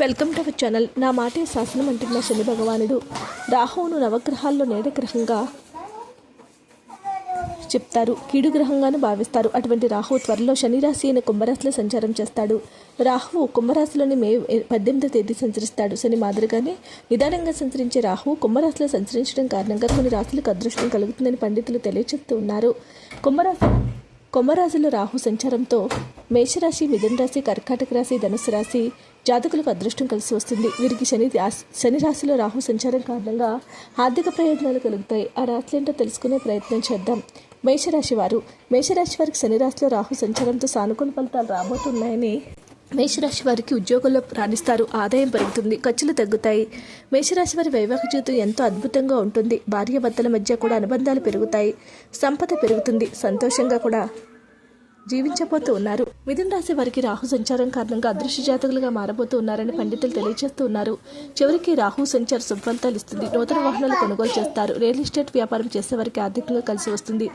Welcome to our channel. నా మాటే శాసనం అంటున్న శని భగవానుడు. రాహువును నవగ్రహాల్లో నేడ గ్రహంగా చెప్తారు. కీడు గ్రహంగాను భావిస్తారు. అటువంటి రాహువు త్వరలో శని రాశి అయిన కుంభరాశిలో సంచారం చేస్తాడు. రాహువు కుంభరాశిలోని మే పద్దెనిమిదో తేదీ సంచరిస్తాడు. శని మాదిరిగానే నిదానంగా సంచరించే రాహువు కుంభరాశిలో సంచరించడం కారణంగా కొన్ని రాశులకు అదృష్టం కలుగుతుందని పండితులు తెలియజేస్తూ ఉన్నారు. కుంభరాశి కుంభరాశిలో రాహు సంచారంతో మేషరాశి మిథున రాశి కర్కాటక రాశి ధనుసు రాశి జాతకులకు అదృష్టం కలిసి వస్తుంది. వీరికి శని రాశి శని రాశిలో రాహు సంచారం కారణంగా ఆర్థిక ప్రయోజనాలు కలుగుతాయి. ఆ రాశులు ఏంటో తెలుసుకునే ప్రయత్నం చేద్దాం. మేషరాశి వారు మేషరాశి వారికి శని రాశిలో రాహు సంచారంతో సానుకూల ఫలితాలు రాబోతున్నాయని మేషరాశి వారికి ఉద్యోగంలో రాణిస్తారు. ఆదాయం పెరుగుతుంది. ఖర్చులు తగ్గుతాయి. మేషరాశి వారి వైవాహిక జీవితం ఎంతో అద్భుతంగా ఉంటుంది. భార్యాభర్తల మధ్య కూడా అనుబంధాలు పెరుగుతాయి. సంపద పెరుగుతుంది. సంతోషంగా కూడా జీవించబోతూ ఉన్నారు. మిథున రాశి వారికి రాహు సంచారం కారణంగా అదృశ్య జాతకులుగా మారబోతూ ఉన్నారని పండితులు తెలియజేస్తూ ఉన్నారు. చివరికి రాహు సంచార సుఫలితాలు ఇస్తుంది. నూతన వాహనాలు కొనుగోలు చేస్తారు. రియల్ ఎస్టేట్ వ్యాపారం చేసేవారికి ఆర్థికంగా కలిసి వస్తుంది.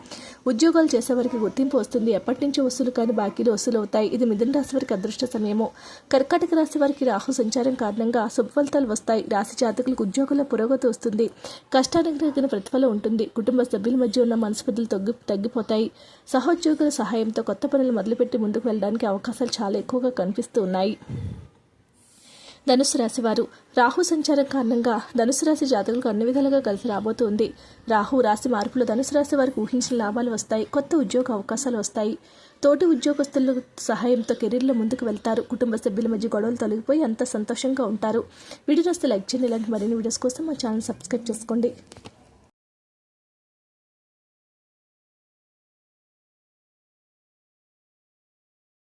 ఉద్యోగాలు చేసేవారికి గుర్తింపు వస్తుంది. ఎప్పటి నుంచి వసూలు కాని బాకీలు వసూలు అవుతాయి ఇది మిథున రాశి వారికి అదృష్ట సమయము. కర్కాటక రాశి వారికి రాహు సంచారం కారణంగా శుభఫలితాలు వస్తాయి. రాశి జాతకులకు ఉద్యోగంలో పురోగతి వస్తుంది. కష్టానికి తగిన ప్రతిఫలం ఉంటుంది. కుటుంబ సభ్యుల మధ్య ఉన్న మనస్పర్ధలు తగ్గి తగ్గిపోతాయి. సహోద్యోగుల సహాయంతో కొత్త కొత్త పనులు మొదలుపెట్టి ముందుకు వెళ్ళడానికి అవకాశాలు చాలా ఎక్కువగా కనిపిస్తూ ఉన్నాయి. ధనుసు రాశి వారు రాహు సంచారం కారణంగా ధనుసు రాశి జాతకులకు అన్ని విధాలుగా కలిసి రాబోతుంది. రాహు రాశి మార్పులు ధనుసు రాశి వారికి ఊహించిన లాభాలు వస్తాయి కొత్త ఉద్యోగ అవకాశాలు వస్తాయి. తోటి ఉద్యోగస్తుల సహాయంతో కెరీర్లో ముందుకు వెళ్తారు. కుటుంబ సభ్యుల మధ్య గొడవలు తొలగిపోయి అంత సంతోషంగా ఉంటారు. వీడియోస్ లైక్ చేయండి. ఇలాంటి మరిన్ని వీడియోస్ కోసం మా ఛానల్ సబ్స్క్రైబ్ చేసుకోండి.